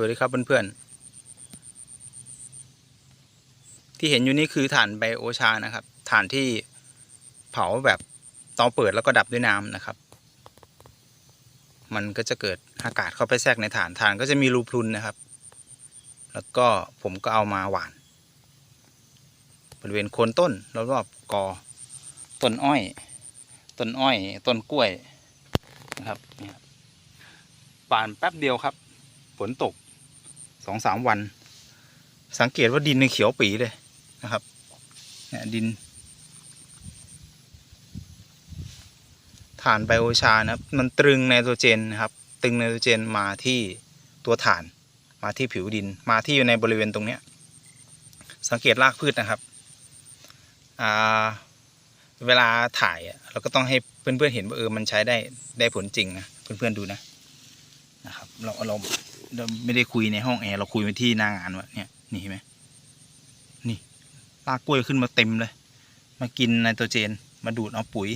วัสดีครับเพื่อนๆ ที่เห็นอยู่นี่คือถ่านไบโอชานะครับ ถ่านที่เผาแบบเตาเปิดแล้วก็ดับด้วยน้ำนะครับ มันก็จะเกิดอากาศเข้าไปแทรกในถ่าน ถ่านก็จะมีรูพรุนนะครับ แล้วก็ผมก็เอามาหวาน บริเวณโคนต้นรอบๆกอ ต้นอ้อย ต้นอ้อย ต้นกล้วยนะครับนี่ครับปานแป๊บเดียวครับ ฝนตก สองสามวัน สังเกตว่าดินในเขียวปีเลยนะครับเนี่ยดินฐานไบโอชานะครับ มันตรึงไนโตรเจนนะครับ ตึงไนโตรเจนมาที่ตัวฐาน มาที่ผิวดิน มาที่อยู่ในบริเวณตรงเนี้ย สังเกตรากพืชนะครับอ่าเวลาถ่ายเราก็ต้องให้เพื่อนๆเห็นว่าเออมันใช้ได้ได้ผลจริงนะเพื่อนๆดูนะนะครับ เราเราเรา ไม่ได้คุยในห้องแอร์เราคุยไปที่หน้างานวะเนี่ยนี่เห็นไหมนี่รากกล้วยขึ้นมาเต็มเลย มากินไนโตรเจน มาดูดเอาปุ๋ย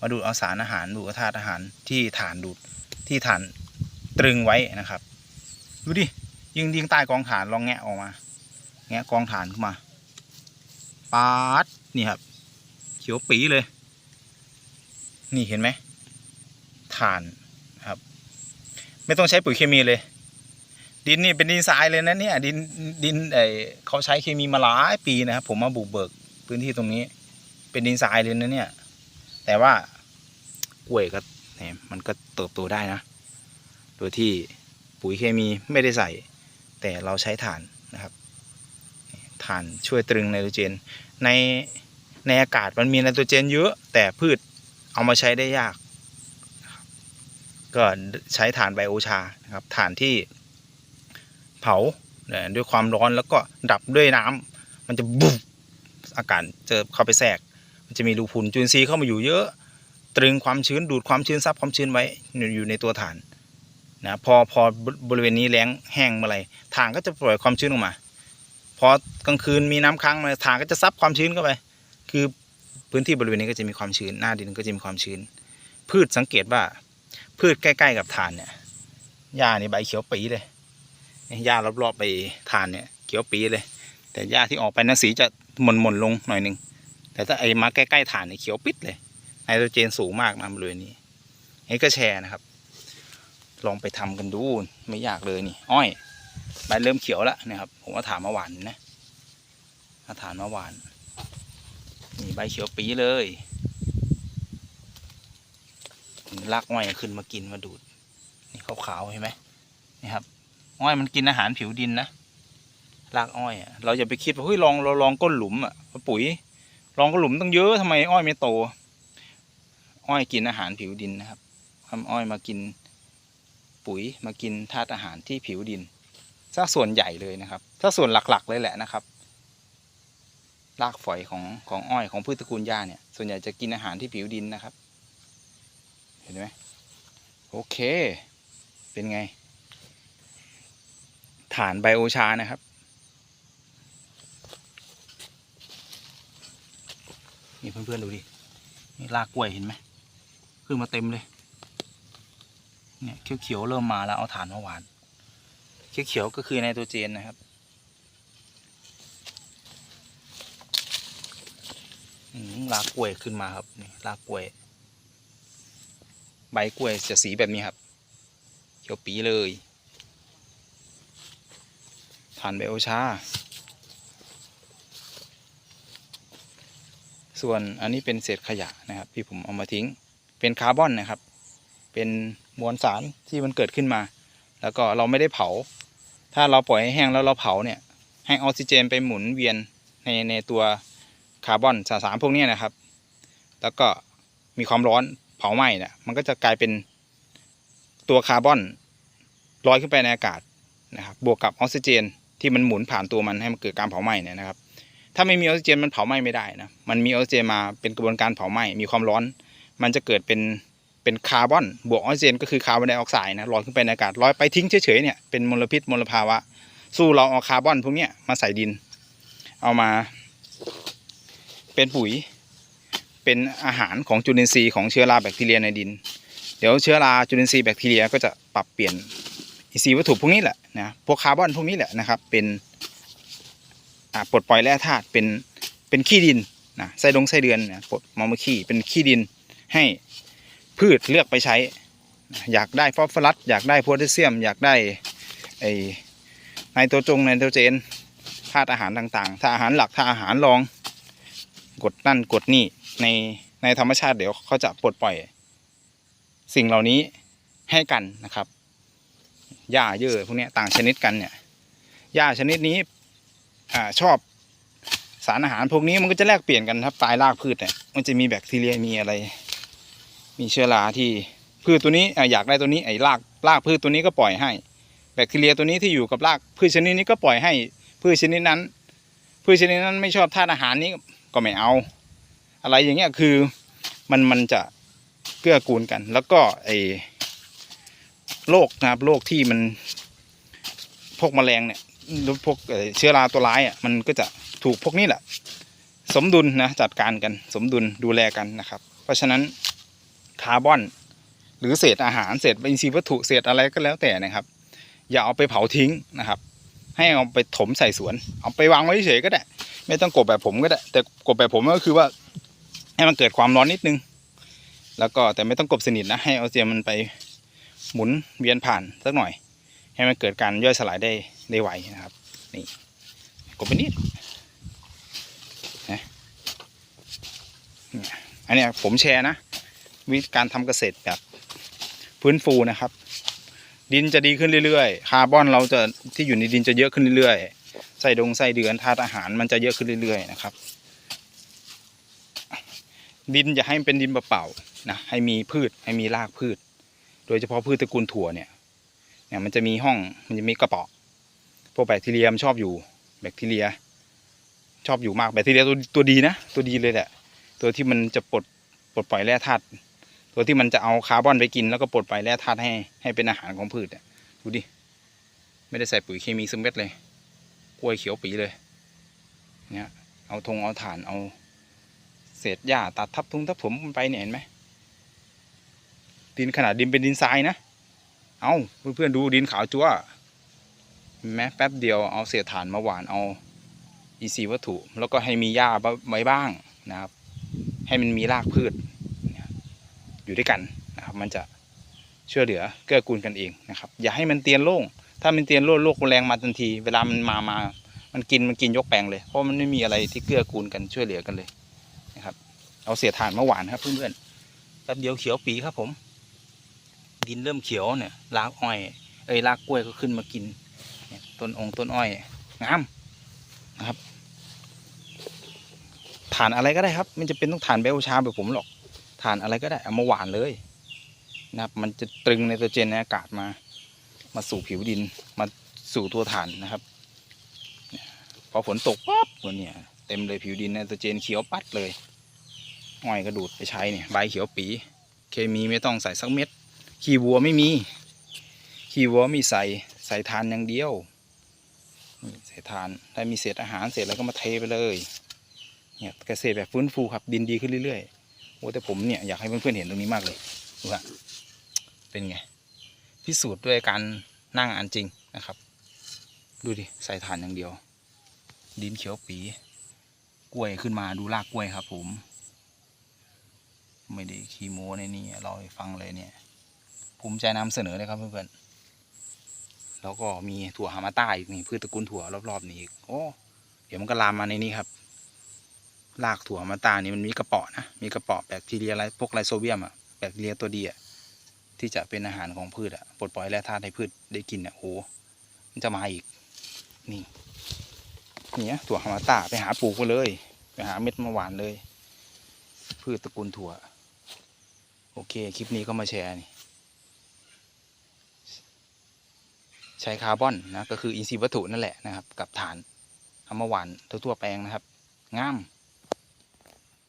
มาดูดเอาสารอาหารดูดเอาธาตุอาหารที่ฐานดูดที่ฐานตรึงไว้นะครับ ดูดิยิงยิงใต้กองฐานลองแงะออกมา แงะกองฐานขึ้นมาปาดนี่ครับ เขียวปีเลย นี่เห็นไหมฐานครับ ไม่ต้องใช้ปุ๋ยเคมีเลย ดินนี่เป็นดินทรายเลยนะเนี่ย ดินดินไอเขาใช้เคมีมาหลายปีนะครับผมมาบุกเบิกพื้นที่ตรงนี้ เป็นดินทรายเลยนะเนี่ย แต่ว่ากล้วยก็เนี่ยมันก็เติบโตได้นะ โดยที่ปุ๋ยเคมีไม่ได้ใส่ แต่เราใช้ถ่านนะครับถ่านช่วยตรึงไนโตรเจน ในในอากาศมันมีไนโตรเจนเยอะ แต่พืชเอามาใช้ได้ยาก ก็ใช้ถ่านไบโอชานะครับถ่านที่ เผาเนี่ยด้วยความร้อนแล้วก็ดับด้วยน้ำมันจะบุบอากาศเจอเข้าไปแทรก มันจะมีรูพุนจุลินทรีย์เข้ามาอยู่เยอะ ตรึงความชื้นดูดความชื้นซับความชื้นไว้อยู่ในตัวถ่านนะพอพอบริเวณนี้แล้งแห้งเมื่อไหรถ่านก็จะปล่อยความชื้นออกมา พอกลางคืนมีน้ำค้างมาถ่านก็จะซับความชื้นเข้าไป คือพื้นที่บริเวณนี้ก็จะมีความชื้นหน้าดินก็จะมีความชื้น พืชสังเกตว่า พืชใกล้ ๆ กับฐานเนี่ยหญ้านี่ใบเขียวปีเลย หญ้ารอบๆไปฐานเนี่ยเขียวปีเลย แต่หญ้าที่ออกไปนั้นสีจะหม่นๆลงหน่อยหนึ่งแต่ถ้าไอ้มาใกล้ๆฐานเนี่ยเขียวปิดเลยไนโตรเจนสูงมากนะบริเวณนี้นี่ก็แชร์นะครับ ลองไปทำกันดูไม่ยากเลยนี่ อ้อยใบเริ่มเขียวแล้วนะครับ ผมว่าถามมาหวานนะถ้าถามมาหวานนี่ใบเขียวปีเลยลากอ้อยขึ้นมากินมาดูด นี่ขาวๆเห็นไหมนี่ครับ อ้อยมันกินอาหารผิวดินนะลากอ้อยอะเราอย่าไปคิดว่าเฮ้ยลองเราลองก้นหลุมอะปุ๋ยลองก้นหลุมต้องเยอะทำไมอ้อยไม่โต อ้อยกินอาหารผิวดินนะครับทำอ้อยมากินปุ๋ยมากินธาตุอาหารที่ผิวดินถ้าส่วนใหญ่เลยนะครับถ้าส่วนหลักๆเลยแหละนะครับรากฝอยของของอ้อยของพืชตระกูลหญ้าเนี่ย ส่วนใหญ่จะกินอาหารที่ผิวดินนะครับ เห็นไหมโอเค เป็นไง ฐานไบโอชานะครับ นี่เพื่อนๆดูดินี่รากกล้วยเห็นไหมขึ้นมาเต็มเลย เนี่ยเขียวๆเริ่มมาแล้วเอาฐานมาหวาน เขียวๆก็คือไนโตรเจนนะครับอืมรากกล้วยขึ้นมาครับนี่รากกล้วย ใบกล้วยจะสีแบบนี้ครับ เขียวปีเลย ฐานไบโอชา ส่วนอันนี้เป็นเศษขยะนะครับ ที่ผมเอามาทิ้ง เป็นคาร์บอนนะครับ เป็นมวลสารที่มันเกิดขึ้นมา แล้วก็เราไม่ได้เผา ถ้าเราปล่อยให้แห้งแล้วเราเผาเนี่ย ให้ออกซิเจนไปหมุนเวียนในในตัวคาร์บอนสารพวกนี้นะครับ แล้วก็มีความร้อนเผาไหม้เนี่ยมันก็จะกลายเป็นตัวคาร์บอนลอยขึ้นไปในอากาศนะครับ บวกกับออกซิเจน ที่มันหมุนผ่านตัวมันให้มันเกิดการเผาไหม้เนี่ยนะครับ ถ้าไม่มีออกซิเจนมันเผาไหม้ไม่ได้นะมันมีออกซิเจนมาเป็นกระบวนการเผาไหม้มีความร้อน มันจะเกิดเป็นเป็นคาร์บอนบวกออกซิเจนก็คือคาร์บอนไดออกไซด์นะลอยขึ้นไปในอากาศลอยไปทิ้งเฉยๆเนี่ยเป็นมลพิษมลภาวะ สู้เราเอาคาร์บอนพวกเนี้ยมาใส่ดิน เอามา เป็นปุ๋ย เป็นอาหารของจุลินทรีย์ของเชื้อราแบคทีเรียในดิน เดี๋ยวเชื้อราจุลินทรีย์แบคทีเรียก็จะปรับเปลี่ยน สีวัตถุพวกนี้แหละนะพวกคาร์บอนพวกนี้แหละนะครับ เป็นปลดปล่อยแร่ธาตุเป็นเป็นขี้ดินนะไส้ดงไส้เดือนนะปลดมาเมื่อขี้เป็นขี้ดินให้พืชเลือกไปใช้ อยากได้ฟอสฟอรัสอยากได้โพแทสเซียม อยากได้ไอไนโตรจงไนโตรเจนธาตุอาหารต่างๆ ถ้าอาหารหลักถ้าอาหารรอง กดนั่นกดนี่ในในธรรมชาติเดี๋ยวเขาจะปลดปล่อย สิ่งเหล่านี้ให้กันนะครับ หญ้าเยอะพวกนี้ต่างชนิดกันเนี่ยหญ้าชนิดนี้อ่าชอบสารอาหารพวกนี้มันก็จะแลกเปลี่ยนกันครับปลายรากพืชเนี่ยมันจะมีแบคทีเรียมีอะไร มีเชื้อราที่พืชตัวนี้อยากได้ตัวนี้ไอ้รากรากพืชตัวนี้ก็ปล่อยให้ แบคทีเรียตัวนี้ที่อยู่กับรากพืชชนิดนี้ก็ปล่อยให้พืชชนิดนั้น พืชชนิดนั้นไม่ชอบธาตุอาหารนี้ก็ไม่เอา อะไรอย่างเงี้ยคือมันมันจะเกื้อกูลกัน แล้วก็ไอ โรคนะครับโรคที่มันพวกแมลงเนี่ยหรือพวกเชื้อราตัวร้ายอะมันก็จะถูกพวกนี้แหละ สมดุลนะจัดการกันสมดุลดูแลกันนะครับ เพราะฉะนั้นคาร์บอน หรือเศษอาหารเศษอินทรีย์วัตถุเศษอะไรก็แล้วแต่นะครับ อย่าเอาไปเผาทิ้งนะครับ ให้เอาไปถมใส่สวน เอาไปวางไว้เฉยก็ได้ ไม่ต้องกบแบบผมก็ได้ แต่กบแบบผมก็คือว่าให้มันเกิดความร้อนนิดนึง แล้วก็แต่ไม่ต้องกบสนิทนะให้เอาเจียมันไป หมุนเวียนผ่านสักหน่อย ให้มันเกิดการย่อยสลายได้ได้ไวนะครับ นี่กบไปนิดนะอันนี้ผมแชร์นะ วิธีการทำเกษตรแบบฟื้นฟูนะครับ ดินจะดีขึ้นเรื่อยๆ คาร์บอนเราจะที่อยู่ในดินจะเยอะขึ้นเรื่อยๆไส้ดงไส้เดือนธาตุอาหารมันจะเยอะขึ้นเรื่อยๆนะครับ ดินอย่าให้มันเป็นดินเปล่าๆนะให้มีพืชให้มีรากพืช โดยเฉพาะพืชตระกูลถั่วเนี่ยเนี่ยมันจะมีห้องมันจะมีกระเป๋อพวกแบคทีเรียมันชอบอยู่แบคทีเรีย ชอบอยู่มากแบคทีเรียตัวตัวดีนะตัวดีเลยแหละ ตัวที่มันจะปลดปลดปล่อยแร่ธาตุตัวที่มันจะเอาคาร์บอนไปกินแล้วก็ปลดปล่อยแร่ธาตุให้ให้เป็นอาหารของพืชดูดิไม่ได้ใส่ปุ๋ยเคมีซึมเม็ดเลย กล้วยเขียวปีเลยเนี่ยเอาธงเอาถ่านเอาเศษหญ้าตัดทับทุงทับถมไปเนี่ยเห็นไหม ดินขนาดดินเป็นดินทรายนะ เอาเพื่อนๆดูดินขาวจั๊วเห็นไหมแป๊บเดียวเอาเศษถ่านมาหว่านเอาอีซีวัตถุ แล้วก็ให้มีหญ้าไว้บ้างนะครับ ให้มันมีรากพืชอยู่ด้วยกันนะครับ มันจะช่วยเหลือเกื้อกูลกันเองนะครับ อย่าให้มันเตียนโล่ง ถ้ามันเตียนโล่งโรคแรงมาทันที เวลามันมามา มันกินมันกินยกแปลงเลย เพราะมันไม่มีอะไรที่เกื้อกูลกันช่วยเหลือกันเลยนะครับ เอาเศษถ่านมาหวานครับเพื่อนๆแป๊บเดียวเขียวปีครับผม ดินเริ่มเขียวเนี่ยรากอ้อยเอ้ยรากกล้วยก็ขึ้นมากินต้นองค์ต้นอ้อยงามนะครับถ่านอะไรก็ได้ครับไม่จะเป็นต้องถ่านเบลชาแบบผมหรอกถ่านอะไรก็ได้เอามาหวานเลยนะครับ มันจะตรึงไนโตรเจนในอากาศมา มาสู่ผิวดินมาสู่ตัวถ่านนะครับพอฝนตกปั๊บตัวเนี่ยเต็มเลยผิวดินไนโตรเจนเขียวปัดเลยอ้อยก็ดูดไปใช้เนี่ยใบเขียวปี เคมีไม่ต้องใส่สักเม็ด ขี้วัวไม่มี ขี้วัวมีใส่ใส่ทานอย่างเดียวใส่ทานถ้ามีเศษอาหารเศษอะไรก็มาเทไปเลยเนี่ยเกษตรแบบฟื้นฟูครับดินดีขึ้นเรื่อยๆโอ้แต่ผมเนี่ยอยากให้เพื่อนๆเห็นตรงนี้มากเลยดูฮะเป็นไงพิสูจน์ด้วยการนั่งอ่านจริงนะครับ ดูดิใส่ทานอย่างเดียว ดินเขียวปีกล้วยขึ้นมาดูรากกล้วยครับผม ไม่ได้คีโมในนี่เราฟังเลยเนี่ย ภูมิใจนำเสนอเลยครับเพื่อนๆแล้วก็มีถั่วฮามาต้าอีกนี่พืชตระกูลถั่วรอบๆนี้อีกโอ้เดี๋ยวมันก็ลามมาในนี้ครับรากถั่วฮามาตานี่มันมีกระเปาะนะ มีกระเปาะแบคทีเรียอะไรพวกไลโซเบียมอะแบคทีเรียตัวดีอะที่จะเป็นอาหารของพืชอะปลดปล่อยแร่ธาตุให้พืชได้กินอะโอ้มันจะมาอีก นี่เนี่ยถั่วฮามาตาไปหาปลูกมาเลย ไปหาเม็ดมาหวานเลย พืชตระกูลถั่ว โอเค คลิปนี้ก็มาแชร์นี่ ใช้คาร์บอนนะก็คืออินทรีย์วัตถุนั่นแหละนะครับ กับฐานเอามาหวานทั่วๆแปลงนะครับงาม